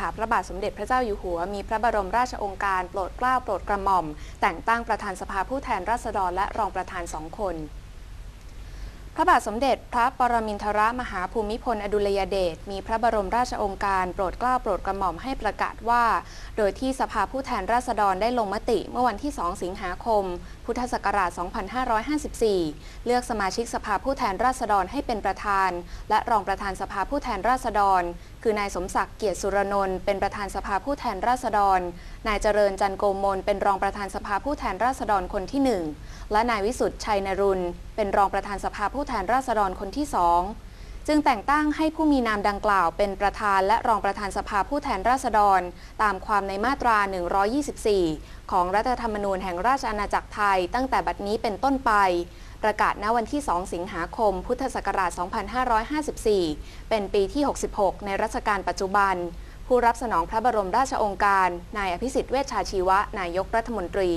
ค่ะ พระบาทสมเด็จพระเจ้าอยู่หัว มีพระบรมราชองค์การโปรดเกล้าโปรดกระหม่อม แต่งตั้งประธานสภาผู้แทนราษฎรและรองประธานสองคนพระบาทสมเด็จพระปรมินทรมหาภูมิพล อดุลยเดช มีพระบรมราชองค์การโปรดเกล้าโปรดกระหม่อมให้ประกาศว่า โดยที่สภาผู้แทนราษฎรได้ลงมติเมื่อวันที่ 2 สิงหาคม พุทธศักราช 2554 เลือกสมาชิกสภาผู้แทนราษฎรให้เป็นประธาน และรองประธานสภาผู้แทนราษฎร คือนายสมศักดิ์เกียรติสุรนนท์เป็นประธานสภาผู้แทนราษฎร นายเจริญจันโกมลเป็นรองประธานสภาผู้แทนราษฎรคนที่หนึ่งและนายวิสุทธ์ชัยนรุนเป็นรองประธานสภาผู้แทนราษฎรคนที่สอง จึงแต่งตั้งให้ผู้มีนามดังกล่าว เป็นประธานและรองประธานสภาผู้แทนราษฎร ตามความในมาตรา 124 ของรัฐธรรมนูญแห่งราชอาณาจักรไทย ตั้งแต่บัดนี้เป็นต้นไป ประกาศณวันที่ 2 สิงหาคม พุทธศักราช 2554 เป็นปีที่ 66 ในรัชกาลปัจจุบัน ผู้รับสนองพระบรมราชโองการ นายอภิสิทธิ์เวชชาชีวะ นายกรัฐมนตรี